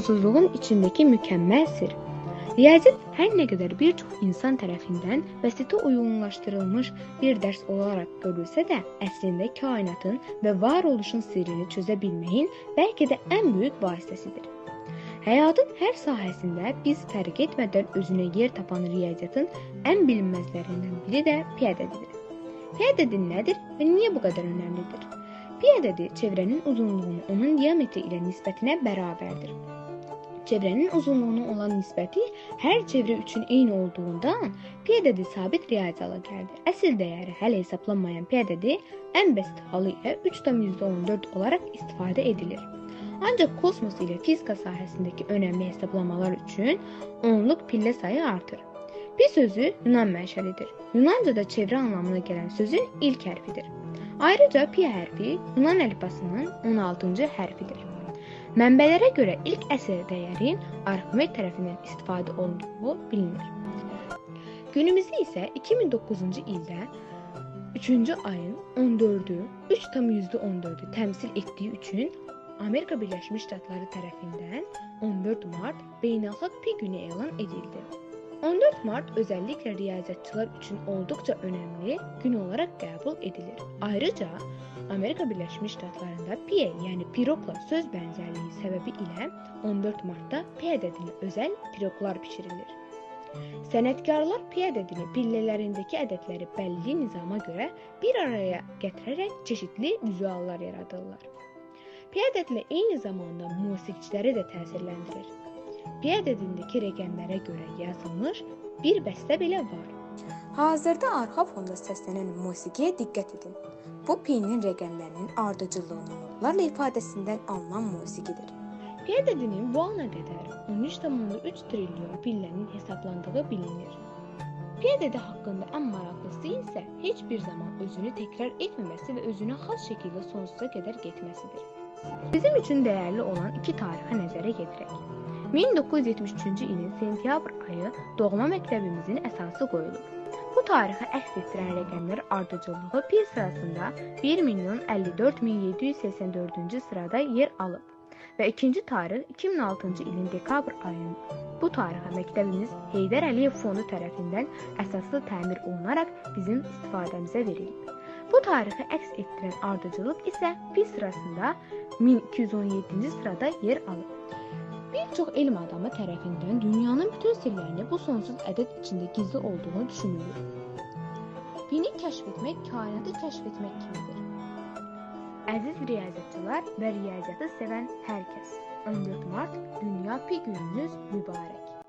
sonsuzluğun içindeki mükemmel sır. Riyaziyyat hər nə qədər bir çox insan tərəfindən vəsitə uyğunlaşdırılmış bir dərs olaraq görülsə də, əslində kainatın və varoluşun sirrini çözə bilməyin bəlkə də ən böyük vasitəsidir. Həyatın hər sahəsində biz fərq etmədən özünə yer tapan riyaziyyatın ən bilinməzlərindən biri də pi ədədidir. Pi ədədi nədir və niyə bu qədər önəmlidir? Pi ədədi çevrənin uzunluğunu onun diametri ilə nisbətinə bərabərdir. Çevrənin uzunluğuna olan nisbəti hər çevrə üçün eyni olduğundan pi ədədi sabit riyazi hala gəldi. Əsl dəyəri hələ hesablanmayan pi ədədi ən bəsit halı ilə 3,14 olaraq istifadə edilir. Ancaq kosmos ilə fizika sahəsindəki önəmli hesablamalar üçün onluq pillə sayı artır. Pi sözü Yunan mənşəlidir. Yunancada çevrə anlamına gələn sözün ilk hərfidir. Ayrıca pi hərfi Yunan əlifbasının 16-cı hərfidir. Mənbələrə görə ilk əsr dəyərin Arximed tərəfindən istifadə olunduğu bilinir. Günümüzdə isə 2009-cu ildə 3-cü ayın 14-ü 3,14-ü təmsil etdiyi üçün Amerika Birləşmiş Ştatları tərəfindən 14 mart Beynəlxalq Pi günü elan edildi. 14 mart özəlliklə riyaziyyatçılar üçün olduqca önəmli gün olaraq qəbul edilir. Ayrıca Amerika Birləşmiş Ştatlarında pi, yəni piroqla söz bənzərliyi səbəbi ilə 14 martda pi ədədinə özəl piroqlar bişirilir. Sənətkarlar pi ədədini pillələrindəki ədədləri bəlli nizama görə bir araya gətirərək çeşidli vizuallar yaradırlar. Pi ədədlə eyni zamanda musiqiçiləri də təsirləndirir. Pi ədədindəki rəqəmlərə görə yazılmış bir bəstə belə var. Hazırda arxa fonda səslənən musiqiyə diqqət edin. Bu pinin rəqəmlərinin ardıcıllığının notlarla ifadəsindən alınan musiqidir. Pi ədədinin bu ana qədər 13,3 trilyon pillənin hesablandığı bilinir. Pi ədədi haqqında ən maraqlısı isə heç bir zaman özünü təkrar etməməsi və özünə xas şəkildə sonsuza qədər getməsidir. Bizim üçün dəyərli olan iki tarixə nəzərə yetirək. 1973-cü ilin sentyabr ayı doğma məktəbimizin əsası qoyulub. Bu tarixi əks etdirən rəqəmlər ardıcıllığı pi sırasında 1 milyon 54 min 784-cü sırada yer alıb və ikinci tarix 2006-cı ilin dekabr ayında bu tarixə məktəbimiz Heydər Əliyev fondu tərəfindən əsaslı təmir olunaraq bizim istifadəmizə verilib. Bu tarixi əks etdirən ardıcıllıq isə pi sırasında 1217-ci sırada yer alıb. Bir çox elm adamı tərəfindən dünyanın bütün sirlərini bu sonsuz ədəd içində gizli olduğunu düşünülür. Pini kəşf etmək kainatı kəşf etmək kimidir. Əziz riyaziyyatçılar və riyaziyyatı sevən hər kəs, 14 mart Dünya Pi gününüz mübarək.